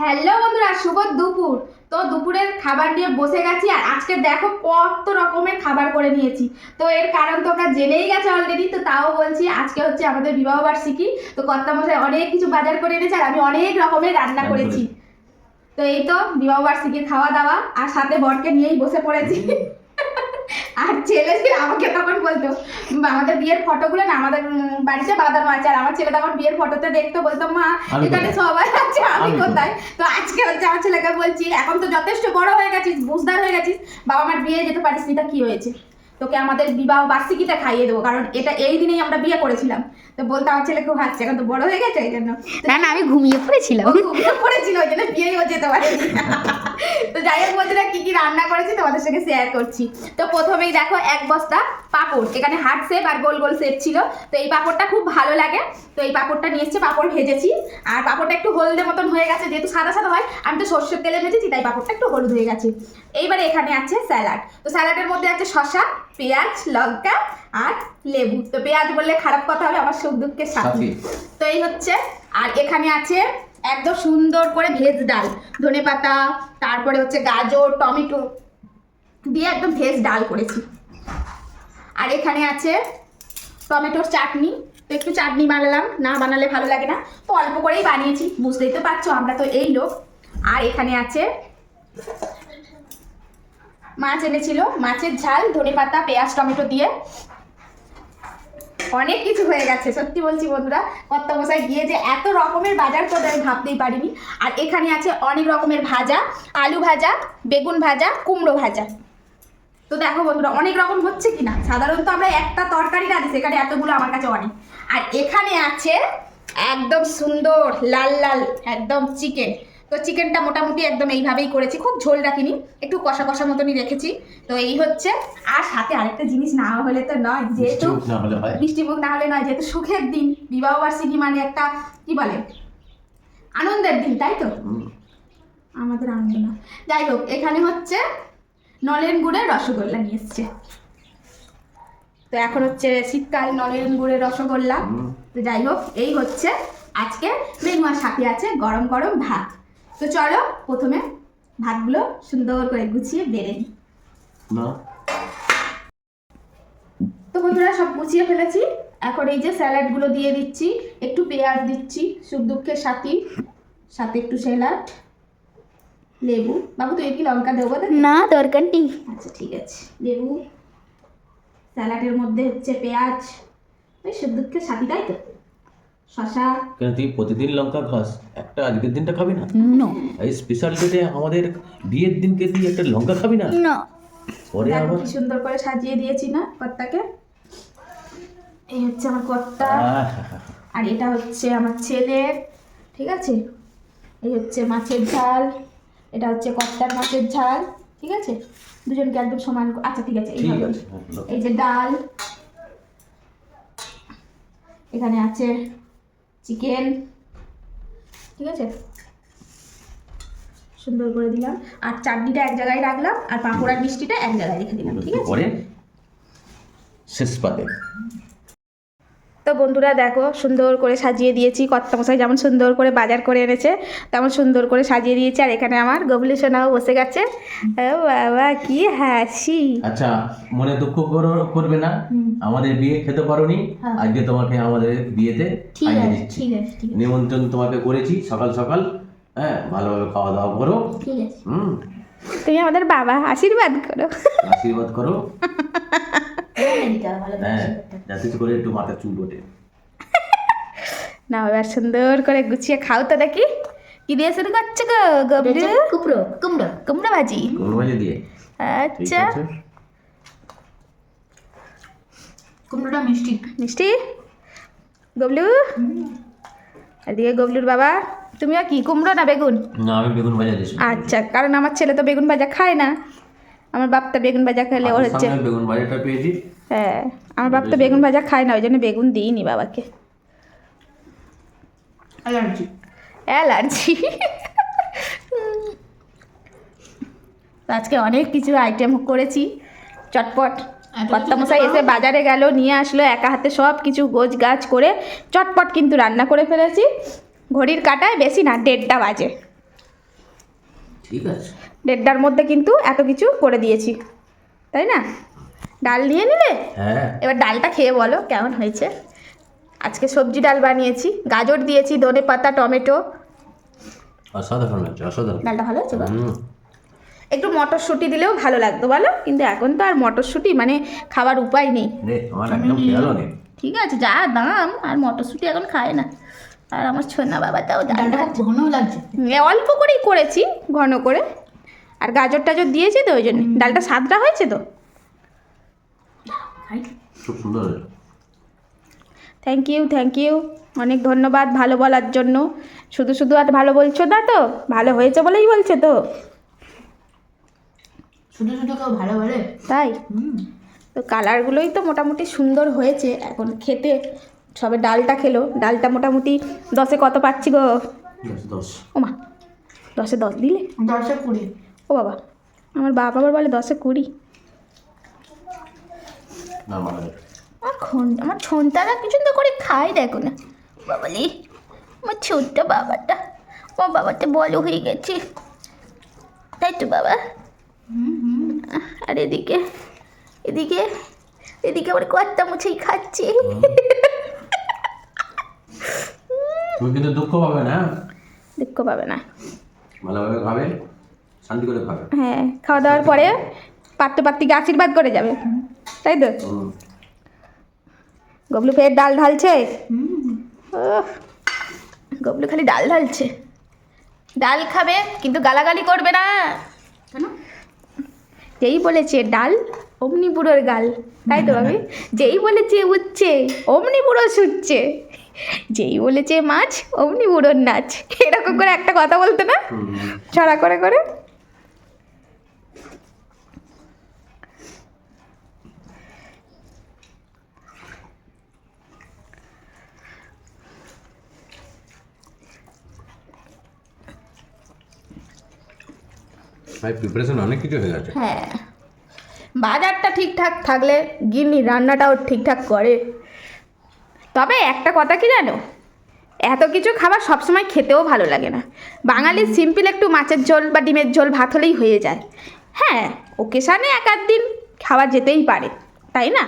Hello বন্ধুরা শুভ দুপুর। তো দুপুরের খাবার নিয়ে বসে গেছি আর আজকে দেখো কত রকমের খাবার করে নিয়েছি। তো এর কারণ তোমরা জেনেই গেছে অলরেডি তো তাও বলছি আজকে হচ্ছে আমাদের বিবাহ বার্ষিকী। তো কর্তামশাই অনেক কিছু বাজার করে এনেছে আর আমি অনেক রকমের রান্না করেছি। তো এই তো বিবাহ বার্ষিকীর খাওয়া দাওয়া আর সাথে বরকে নিয়েই বসে পড়েছি। আর ছেলে আমাকে তখন বলতো আমাদের বিয়ের ফটোগুলো না আমাদের বাড়িতে বাঁধানো আছে। আর আমার ছেলে তখন বিয়ের ফটোতে দেখতো বলতো মা এখানে সবাই আছে আমি আমি কোথায়? তো আজকে হচ্ছে আমার ছেলেকে বলছি এখন তো যথেষ্ট বড় হয়ে গেছিস বুঝদার হয়ে গেছিস বাবা মার বিয়ে যেতে পারিস এটা কি হয়েছে? তোকে আমাদের বিবাহ বার্ষিকীটা খাইয়ে দেবো কারণ এটা এই দিনেই আমরা বিয়ে করেছিলাম। তো বলতে আমার ছেলে খুব হাসছে এখন তো বড় হয়ে গেছে এই জন্য। না না আমি ঘুমিয়ে পড়েছিলাম। ঘুমিয়ে পড়েছিল ওই জন্য বিয়েও যেতে পারেনি। তো যাই হোক বন্ধুরা কি কি রান্না করেছি তোমাদের সঙ্গে শেয়ার করছি। তো প্রথমেই দেখো এক বস্তা পাঁপড়। এখানে হার্ট শেপ আর গোল গোল শেপ ছিল। তো এই পাঁপড়টা খুব ভালো লাগে। তো এই পাঁপড়টা নিয়ে এসছে পাঁপড় ভেজেছি। আর পাঁপড়টা একটু হলদে মতন হয়ে গেছে যেহেতু সাদা সাদা হয় আমি তো সর্ষের তেলে ভেজেছি তাই পাঁপড়টা একটু হলুদ হয়ে গেছে। এইবারে এখানে আছে স্যালাড। তো স্যালাডের মধ্যে আছে শশা পেঁয়াজ লঙ্কা আর লেবু। তো পেঁয়াজ বললে খারাপ কথা হবে আমার সুখ দুঃখের সাথী। তো এই হচ্ছে আর এখানে আছে একদম সুন্দর করে ভেজ ডাল। ধনে পাতা তারপরে হচ্ছে গাজর টমেটো দিয়ে একদম ভেজ ডাল করেছি। আর এখানে আছে টমেটোর চাটনি। তো একটু চাটনি বানালাম না বানালে ভালো লাগে না। তো অল্প করেই বানিয়েছি বুঝতেই তো পারছ আমরা তো এই লোক। আর এখানে আছে মাছ এনেছিল, মাছের ঝাল, ধনে পাতা, পেঁয়াজ, টমেটো দিয়ে। অনেক কিছু হয়ে গেছে, সত্যি বলছি বন্ধুরা। কর্তা মশাই গিয়ে যে এত রকমের বাজার করবে আমি ভাবতেই পারিনি। আর এখানে আছে অনেক রকমের ভাজা, আলু ভাজা, বেগুন ভাজা, কুমড়ো ভাজা। তো দেখো বন্ধুরা, অনেক রকম হচ্ছে কি না সাধারণত আমরা একটা তরকারি রাঁধি সেখানে এতগুলো আমার কাছে অনেক। আর এখানে আছে একদম সুন্দর, লাল লাল, একদম চিকেন। তো চিকেনটা মোটামুটি একদম এইভাবেই করেছি। খুব ঝোল রাখিনি একটু কষা কষা মতনই রেখেছি। তো এই হচ্ছে আর সাথে আরেকটা জিনিস না হলে তো নয় যেহেতু মিষ্টি মুখ না হলে নয় যেহেতু সুখের দিন বিবাহ বার্ষিকী মানে একটা কি বলে আনন্দের দিন তাই তো? আমাদের আনন্দ না। যাই হোক এখানে হচ্ছে নলেন গুড়ের রসগোল্লা নিয়ে এসছে। তো এখন হচ্ছে শীতকাল নলেন গুড়ের রসগোল্লা। তো যাই হোক এই হচ্ছে আজকে মেনু আর সাথে আছে গরম গরম ভাত। তো চলো প্রথমে ভাতগুলো সুন্দর করে গুছিয়ে বেড়ে নিই। না তো বন্ধুরা সব গুছিয়ে ফেলেছি। এখন এই যে স্যালাডগুলো দিয়ে দিচ্ছি একটু পেঁয়াজ দিচ্ছি সুখ দুঃখের সাথে সাথে একটু স্যালাড লেবু। বাবু তুই কি লঙ্কা দেবো তো না দরকার নেই। আচ্ছা ঠিক আছে। লেবু স্যালাডের মধ্যে হচ্ছে পেঁয়াজ ওই সুখ দুঃখের সাথে তাই তো? শশা। কেন তুই প্রতিদিন লঙ্কা খাস? একটা আজকের দিনটা খাবি না? নো। এই স্পেশাল ডেটে আমাদের বিয়ের দিনকে তুই একটা লঙ্কা খাবি না? না। পরে আবার কি সুন্দর করে সাজিয়ে দিয়েছি না কর্তাকে? এই হচ্ছে আমার কর্তা। আর এটা হচ্ছে আমার ছেলে ঠিক আছে? এই হচ্ছে মাছের ঝাল। এটা হচ্ছে কর্তার মাছের ঝাল ঠিক আছে? দুজনকে একদম সমান আচ্ছা ঠিক আছে এইভাবে। হ্যাঁ। এই যে ডাল। এখানে আছে চিকেন ঠিক আছে? সুন্দর করে দিলাম। আর চাটনিটা এক জায়গায় রাখলাম আর পাঁপড় আর মিষ্টিটা এক জায়গায় রেখে দিলাম ঠিক আছে? পরে শেষ পাতে। তো বন্ধুরা দেখো সুন্দর করে সাজিয়ে দিয়েছি। কর্তামশাই যেমন সুন্দর করে বাজার করে এনেছে তেমন সুন্দর করে সাজিয়ে দিয়েছি। আর এখানে আমার গবলি সোনাও বসে গেছে। বাবা কি হাসি। আচ্ছা মনে দুঃখ করো- করবে না। আমাদের বিয়ে খেতে পারোনি। হ্যাঁ। আজকে তোমাকে আমাদের বিয়েতে ঠিক আছে দিচ্ছি। ঠিক আছে নিমন্ত্রণ তোমাকে করেছি সকাল সকাল। হ্যাঁ ভালোভাবে খাওয়া দাওয়া করো। হুম। তুমি আমাদের বাবা আশীর্বাদ করো। আশীর্বাদ করো। হ্যাঁ যাতে করে একটু মাথা চুল ওঠে না এবার সুন্দর করে গুছিয়ে খাও তো দেখি। কি দিয়ে শুরু করছ গো গবলু? কুমড়ো কুমড়ো। কুমড়ো ভাজি। কোন বাজে দিয়ে? আচ্ছা। কুমড়োটা মিষ্টি। মিষ্টি? গবলু? এদিকে গবলুর বাবা তুমিও কি কুমড়ো না বেগুন? না আমি বেগুন ভাজা দিয়েছি। আচ্ছা কারণ আমার ছেলে তো বেগুন ভাজা খায় না। আমার বাপটা বেগুন ভাজা খেলে ওর হচ্ছে বেগুন ভাজাটা পেয়েছি। হ্যাঁ। আমার বাপ তো বেগুন ভাজা খায় না ওই জন্য বেগুন দিইনি বাবাকে। অ্যালার্জি। অ্যালার্জি। আজকে অনেক কিছু আইটেম করেছি চটপট। কর্তামশাই এসে বাজারে গেল নিয়ে আসলো একা হাতে সব কিছু গোছ গাছ করে চটপট কিন্তু রান্না করে ফেলেছি। ঘড়ির কাটায় বেশি না দেড়টা বাজে। ঠিক আছে। দেড়টার মধ্যে কিন্তু এত কিছু করে দিয়েছি। তাই না? ডাল নিয়ে নিলে? হ্যাঁ। এবার ডালটা খেয়ে বলো কেমন হয়েছে? আজকে সবজি ডাল বানিয়েছি গাজর দিয়েছি ধনে পাতা টমেটো। অসাধারণ লাগছে অসাধারণ। ডালটা ভালো? হুম। একটু মটরশুঁটি দিলেও ভালো লাগতো বলো? কিন্তু এখন তো আর মটরশুঁটি মানে খাবার উপায় নেই। ঠিক আছে যা দাম আর মটরশুঁটি এখন খায় না। আর আমার ছোনা বাবাটাও ডাল ডালটা লাগছে। অল্প করেই করেছি ঘন করে। আর গাজর টাজর দিয়েছি তো ওই জন্য। ডালটা সাদটা হয়েছে তো? খাই খুব সুন্দর থ্যাংক ইউ থ্যাংক ইউ অনেক ধন্যবাদ ভালো বলার জন্য। শুধু শুধু আর ভালো বলছো না তো? ভালো হয়েছে বলেই বলছো তো? শুধু শুধু কেউ ভালো বলে? তাই? হুম। তো কালারগুলোই তো মোটামুটি সুন্দর হয়েছে। এখন খেতে সবে ডালটা খেলো। ডালটা মোটামুটি দশে কত পাচ্ছি গো? দশ দশ। ওমা দশে দশ দিলে? দশে কুড়ি। ও বাবা আমার বাবা আবার বলে দশে কুড়ি। নর্মাল আমার আমার ছনটারা কিছু তো করে খাই দেখো না। বাবালি আমার ছোট্ট বাবাটা। আমার বাবাটা বড় হয়ে গেছে। তাই তো বাবা? আর এদিকে এদিকে এদিকে আবার কর্তা মুছেই খাচ্ছে। তুমি কিন্তু দুঃখ পাবে না হ্যাঁ? দুঃখ পাবে না। ভালোভাবে খাবে শান্তি করে খাবে। হ্যাঁ খাওয়া দাওয়ার পরে পাত্র পাত্রীকে আশীর্বাদ করে যাবে। তাই তো। গবলু ফের ডাল ঢালছে? ওহ, গবলু খালি ডাল ঢালছে। ডাল খাবে কিন্তু গালাগালি করবে না। কেন? যেই বলেছে ডাল অমনি বুড়োর গাল। তাই তো ভাবি? যেই বলেছে উঠছে অমনি বুড়ো ছুটছে। যেই বলেছে মাছ অমনি বুড়োর নাচ। এরকম করে একটা কথা বলতো না। ছড়া করে করে। ভাই প্রিপারেশন অনেক কিছু হয়ে গেছে। হ্যাঁ। বাজারটা ঠিকঠাক থাকলে গিন্নি রান্নাটাও ঠিকঠাক করে। তবে একটা কথা কি জানো? এত কিছু খাবার সবসময় খেতেও ভালো লাগে না। বাঙালির সিম্পল একটু মাছের ঝোল বা ডিমের ঝোল, ভাত হলেই হয়ে যায়। হ্যাঁ ওকেশানে এক আধ দিন খাওয়া যেতেই পারে, তাই না?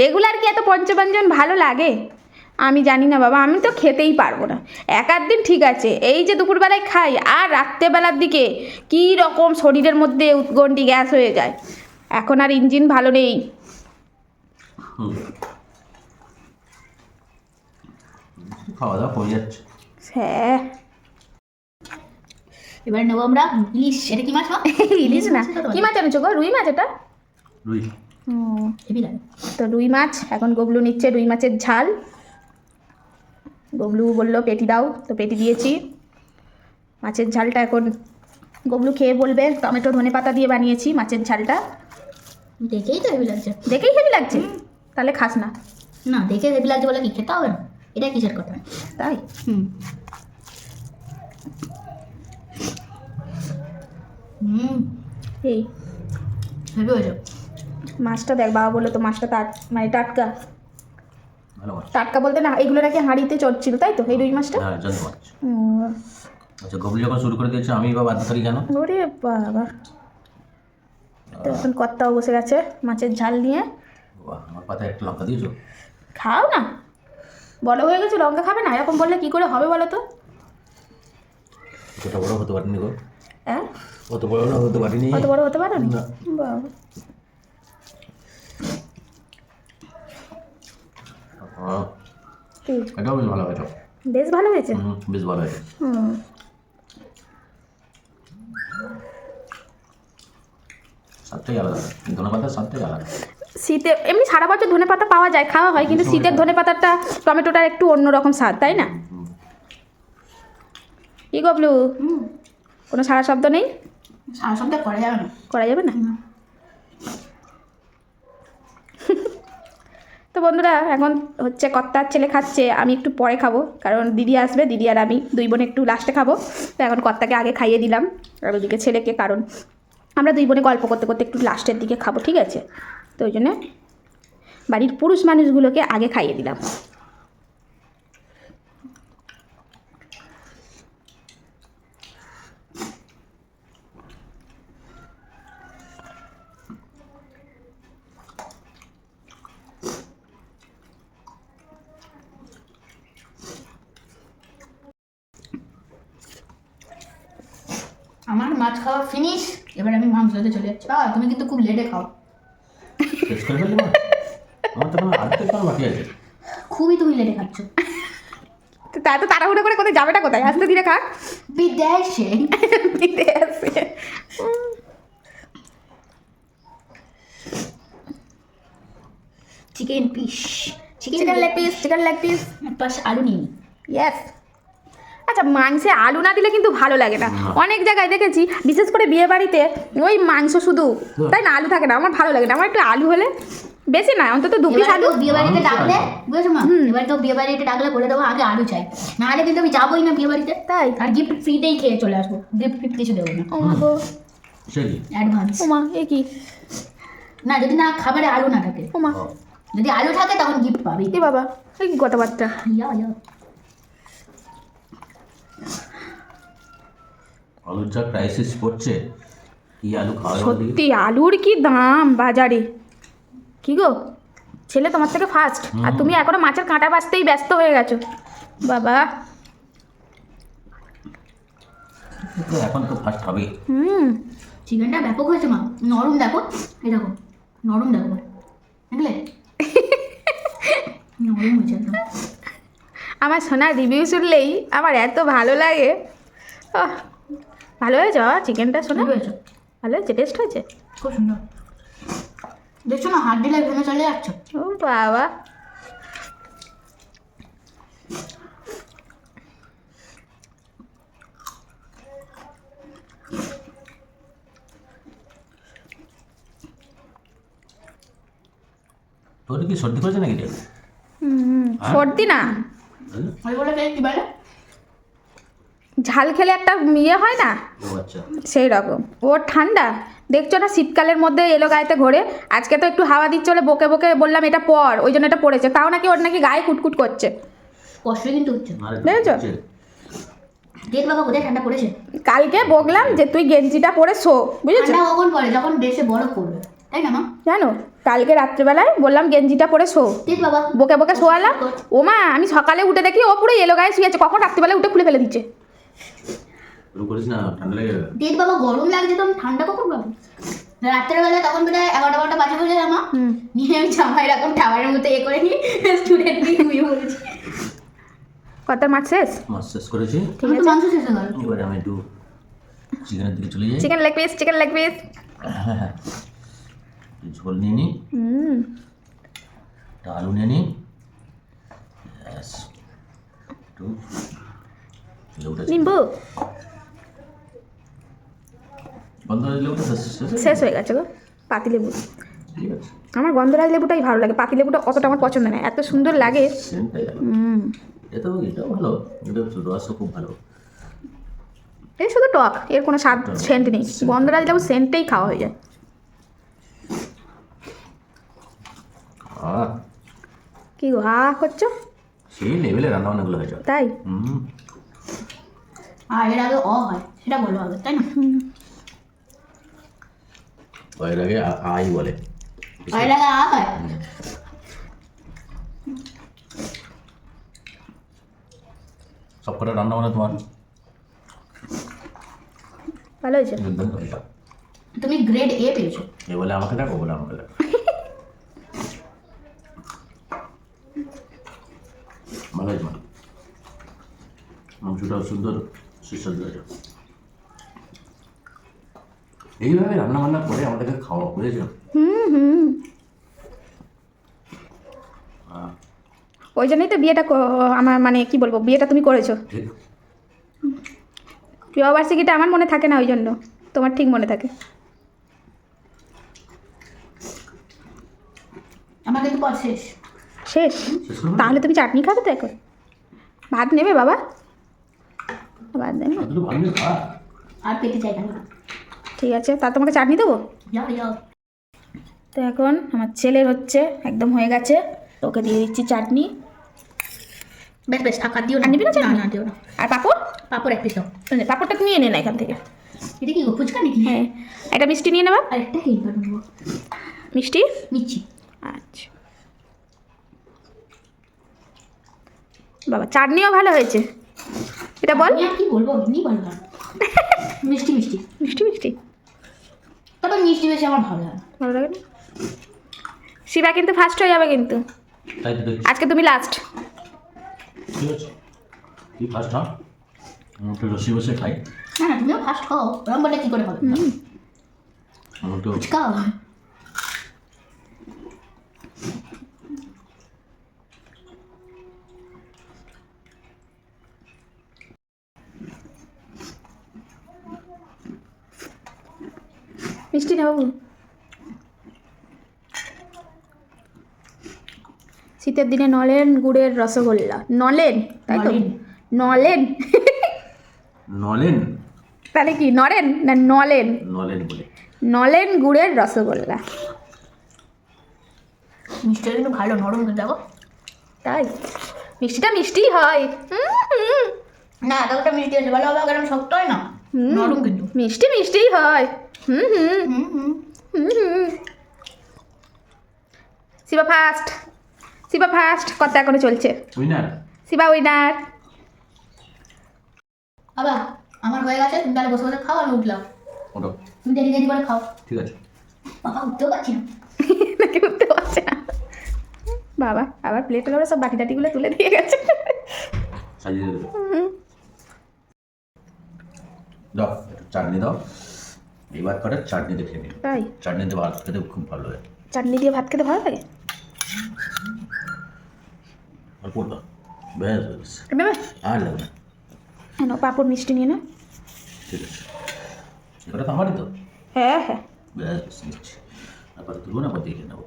রেগুলার কি এত পঞ্চব্যঞ্জন ভালো লাগে? আমি জানি না বাবা আমি তো খেতেই পারব না। এক আধ দিন ঠিক আছে এই যে দুপুরবেলায় খাই আর রাত্রেবেলার দিকে কী রকম শরীরের মধ্যে উৎগণ্ডি গ্যাস হয়ে যায়। এখন আর ইঞ্জিন ভালো নেই। খাওয়া দাওয়া কমে যাচ্ছে। হ্যাঁ। এবার নেব আমরা ইলিশ এটা কি মাছ? ইলিশ না। কি মাছ এনেছো গো? রুই মাছ এটা? রুই। হুম, হেভি লাগে। তো রুই মাছ এখন গবলু নিচ্ছে রুই মাছের ঝাল। গবলু বলল পেটি দাও। তো পেটি দিয়েছি। মাছের ঝালটা এখন গবলু খেয়ে বলবে। টমেটো ধনে পাতা দিয়ে বানিয়েছি মাছের ঝালটা। দেখেই তো হেভি লাগছে। দেখেই হেভি লাগছে? তাহলে খাস না। না দেখে হেভি লাগছে বলে কি খেতে হবে না? এটা কিসের কথা? তাই? হুম। হুম। এই। হেভি হয়েছে। মাছটা দেখ বাবা বলল তো মাছটা টাট মানে টাটকা। টাটকা বলতে না এগুলো নাকি হাঁড়িতে চড়ছিল তাই তো? এই রুই মাছটা? হ্যাঁ জানতে পারছি আচ্ছা গবলি যখন শুরু করে দিয়েছে আমি বা বাধ্য করি কেন? ওরে বাবা। তো এখন কর্তাও বসে গেছে মাছের ঝাল নিয়ে। বাহ, আমার পাতায় একটু লঙ্কা দিয়েছ? খাও না। বড় হয়ে গেছে লঙ্কা খাবে না? এরকম বললে কি করে হবে বলো তো? অতটা বড় হতে পারিনি গো। হ্যাঁ? অত বড় হতে পারিনি। অত বড় হতে পারো না। বাবা হ্যাঁ, কি? এটাও বেশ ভালো হয়েছে। বেশ ভালো হয়েছে? বেশ ভালো হয়েছে। আলাদা। ধনে আলাদা। শীতে এমনি সারা বছর ধনে পাতা পাওয়া যায় খাওয়া হয় কিন্তু শীতের ধনে পাতাটা টমেটোটার একটু অন্যরকম স্বাদ তাই না। কি গবলু? হুম। কোনো সারা শব্দ নেই? সারা সপ্তাহ করা যাবে না। করা যাবে না। বন্ধুরা, এখন হচ্ছে কর্তার ছেলে খাচ্ছে, আমি একটু পরে খাব, কারণ দিদি আসবে, দিদি আর আমি দুই বোনে একটু লাস্টে খাব। তো এখন কর্তাকে আগে খাইয়ে দিলাম, আর ওদিকে ছেলেকে, কারণ আমরা দুই বোনে গল্প করতে করতে একটু লাস্টের দিকে খাব, ঠিক আছে? তো ওই জন্যে বাড়ির পুরুষ মানুষগুলোকে আগে খাইয়ে দিলাম। আমার মাছ খাওয়া ফিনিশ এবার আমি মাংস মাংসতে চলে যাচ্ছি। বাবা তুমি কিন্তু খুব লেটে খাও। শেষ করে ফেললি আমার তো কোনো আর্ধেক কোনো বাকি আছে। খুবই তুমি লেটে খাচ্ছ। তো তা তো তাড়াহুড়ো করে কোথায় যাবেটা কোথায়? আস্তে ধীরে খাক বিদেশে। বিদেশে। Chicken piece chicken leg piece chicken leg piece পাশ আলু নিয়ে নিই। ইয়েস আচ্ছা মাংসে আলু না দিলে কিন্তু ভালো লাগে না। অনেক জায়গায় দেখেছি বিশেষ করে বিয়ে বাড়িতে ওই মাংস শুধু তাই না? আলু থাকে না আমার ভালো লাগে না। আমার একটু আলু হলে বেশি না অন্তত দু পিস আলু। বিয়ে বাড়িতে ডাকলে। বুঝেছ মা? এবার তো বিয়ে বাড়িতে ডাকলে বলে দেবো আগে আলু চাই। নাহলে কিন্তু আমি যাবোই না বিয়ে বাড়িতে। তাই? আর গিফট ফ্রিতেই খেয়ে চলে আসব। গিফট ফিফট কিছু দেবো না। অ্যাডভান্স ও মা এ কি? না যদি না খাবারে আলু না থাকে। ও মা ও, যদি আলু থাকে তখন গিফট পাবি। এ বাবা এই কথাবার্তা। ইয়া ইয়া আলুর যা ক্রাইসিস পড়ছে কি আলু খাওয়া সত্যি আলুর কি দাম বাজারে? কি গো? ছেলে তোমার থেকে ফার্স্ট আর তুমি এখনও মাছের কাঁটা বাঁচতেই ব্যস্ত হয়ে গেছো। বাবা। এখন তো ফার্স্ট হবেই হুম। চিকেনটা ব্যাপক হয়েছে মা। নরম দেখো। এই দেখো নরম দেখো দেখলে? নরম হয়েছে আমার সোনার রিভিউ শুনলেই আমার এত ভালো লাগে। আহ, ভালো হয়েছে? বাবা চিকেনটা শোনা। হয়েছে। ভালো হয়েছে? টেস্ট হয়েছে? খুব সুন্দর। দেখছ না হাত দিলে ভেঙে চলে যাচ্ছ। ও বাবা। তোর কি সর্দি করেছে নাকি? রে হুম। সর্দি না। বলে কি বলে? ঝাল খেলে একটা ইয়ে হয় না? আচ্ছা। সেই রকম। ওর ঠান্ডা? দেখছ না শীতকালের মধ্যে এলো গায়েতে ঘোরে। আজকে তো একটু হাওয়া দিচ্ছে বলে বকে বকে বললাম এটা পর। ওই জন্য এটা পড়েছে। তাও নাকি ওর নাকি গায়ে কুটকুট করছে। কষ্ট কিন্তু হচ্ছে। দেখেছ? দেখ বাবা কোথায় ঠান্ডা পড়েছে? কালকে বকলাম যে তুই গেঞ্জিটা পরে শো। বুঝেছ? ঠান্ডা কখন পড়ে? যখন দেশে বরফ পড়বে তাই না মা? জানো কালকে রাত্রেবেলায় বললাম গেঞ্জিটা পরে শো। দেখ বাবা। বকে বকে শোয়ালাম। ও মা আমি সকালে উঠে দেখি ও পুরো এলো গায়ে শুয়েছে কখন রাত্রিবেলায় উঠে খুলে ফেলে দিচ্ছে? করিস না ঠান্ডা লেগে দেখ বাবা গরম লাগছে তো আমি ঠান্ডা কখন পাবো? তখন বোধ হয় এগারোটা বারোটা বাজে নিয়ে আমি জামা এরকম টাওয়ারের মতো এ করে নিই স্টুডেন্ট নিয়ে ঘুমিয়ে পড়েছি। কত মাছ শেষ? মাছ শেষ করেছি। ঠিক আছে মাংস শেষ হয়ে গেল। এবারে আমি একটু চিকেনের দিকে চলে যাই। Chicken leg piece chicken leg piece ঝোল নিয়ে একটা আলু নিয়ে ব্যাস। নিম্বু শেষ হয়ে গেছে গো পাতিলেবু ঠিক আছে। আমার গন্ধরাজ লেবুটাই ভালো লাগে পাতিলেবুটা অতটা আমার পছন্দ নয় এত সুন্দর লাগে। এই শুধু টক এর কোনো স্বাদ সেন্ট নেই। গন্ধরাজ লেবু সেন্টেই খাওয়া হয়ে যায়। কি গো হা করছ সেই লেভেলে রান্না বান্নাগুলো হয়ে যাবে। তাই? হুম। আর এর আগে অ হয় সেটা বলো আগে তাই না? এর আগে আই বলে। এর আগে আ হয়? সব কটা রান্না বান্না তোমার? ভালো হয়েছে। হয়ে তুমি গ্রেড এ পেয়েছ। এ বলে আমাকে দেখো বলে আমাকে দেখো। ভালো হয়েছে মা। মাংসটাও সুন্দর। সুস্বাদু হয়েছে এইভাবে রান্না বান্না করে আমাদেরকে খাওয়া বুঝেছ? হুম হুম। ওই জন্যই তো বিয়েটা আমার মানে কি বলব বিয়েটা তুমি করেছ। বিবাহবার্ষিকীটা আমার মনে থাকে না ওই জন্য তোমার ঠিক মনে থাকে। পর শেষ। শেষ? শেষ তাহলে তুমি চাটনি খাবে তো এখন? ভাত নেবে বাবা? না? নেই খা আর পেতে চাই ঠিক আছে তা তোমাকে চাটনি দেবো? তো এখন আমার ছেলের হচ্ছে একদম হয়ে গেছে। ওকে দিয়ে দিচ্ছি চাটনি। বেশ বেশ আকার দিও আর নিবি না। না চাটনি? না দিও না। আর পাঁপড়? পাপড় এক পিস পাঁপড়টা নিয়ে নে না এখান থেকে। এটা কি ফুচকা নাকি? হ্যাঁ। একটা মিষ্টি নিয়ে নেবা? আর একটা হেল নেব? মিষ্টি? নিচ্ছি আচ্ছা। বাবা চাটনিও ভালো হয়েছে। এটা বল। কি বলব? এমনি বলো মিষ্টি মিষ্টি। মিষ্টি মিষ্টি। তবে মিষ্টি বেশি আমার ভালো লাগে ভালো লাগে না? শিবা কিন্তু ফার্স্ট হয়ে যাবে কিন্তু। তো আজকে তুমি লাস্ট তুই ফার্স্ট হ্যাঁ আমি একটু রসি বসে খাই। না না তুমিও ফার্স্ট খাও। ওরম বললে কী করে হবে? আমি একটু ফুচকা মিষ্টি না বাবু শীতের দিনে নলেন গুড়ের রসগোল্লা। নলেন? তাই তো? নলেন। নলেন? নলেন? তাহলে কি নরেন না নলেন? নলেন বলে। নলেন গুড়ের রসগোল্লা। মিষ্টিটা কিন্তু ভালো নরম দেখো। তাই? মিষ্টিটা মিষ্টি হয়। হুম, হুম। না এতটা মিষ্টি আছে ভালো হবে এরকম শক্ত হয় না। নরম কিন্তু। মিষ্টি মিষ্টিই হয়। হুম হুম হুম হুম হুম হুম শিবা ফার্স্ট শিবা ফার্স্ট কত এখনও চলছে উইনার শিবা উইনার বাবা আমার হয়ে গেছে তুমি তাহলে বসে বসে খাও আমি উঠলাম তুমি দেরি দেরি করে খাও ঠিক আছে বাবা উঠতেও পারছি না নাকি উঠতে পারছে না বাবা আবার প্লেটের ওরা সব বাটি টাটিগুলো তুলে দিয়ে গেছে। সাজিয়ে দাও চাটনি দাও। এবার করে চাটনি দেখে নিই তাই? চাটনিতে ভাত খেতে খুব ভালো লাগে। চাটনি দিয়ে ভাত খেতে ভালো লাগে? আর পড়বা ব্যাস ব্যাস। আর লাগবে না। পাপড় মিষ্টি নিয়ে না? ঠিক আছে। এবারে তো আমারই তো। হ্যাঁ হ্যাঁ। ব্যাস ব্যাস নিচ্ছি তারপরে তুলবো না আবার দেখে নেব।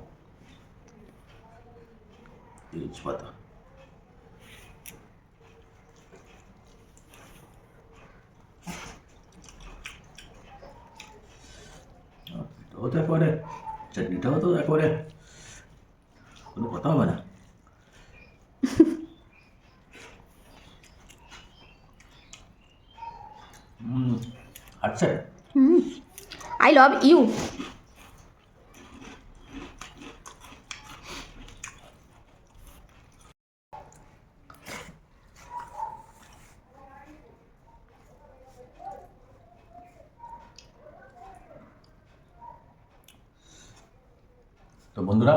তেজপাতা। এটাও তো একবারে চাটনিটাও তো তারপরে কোনো কথা হবে না আচ্ছা আই লাভ ইউ বন্ধুরা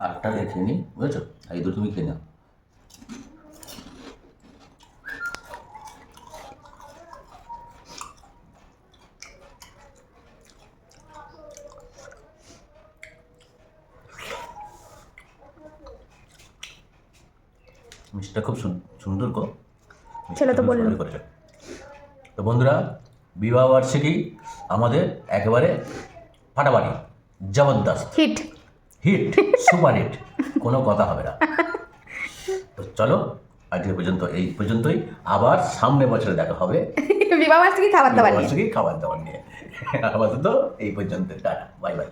আটটা খেয়ে নিই বুঝেছ? এই দুটো তুমি খেয়ে নাও। মিষ্টিটা খুব সুন- সুন্দর গো। ছেলে তো বলল। তো বন্ধুরা বিবাহ বার্ষিকী আমাদের একেবারে ফাটাফাটি জবরদস্ত। হিট। হিট সুপার হিট কোনো কথা হবে না। তো চলো আজকে পর্যন্ত এই পর্যন্তই। আবার সামনে বছরে দেখা হবে। বিবাহ খাবার দাবার নিয়ে। খাবার দাবার নিয়ে। আপাতত এই পর্যন্ত টাটা বাই বাই।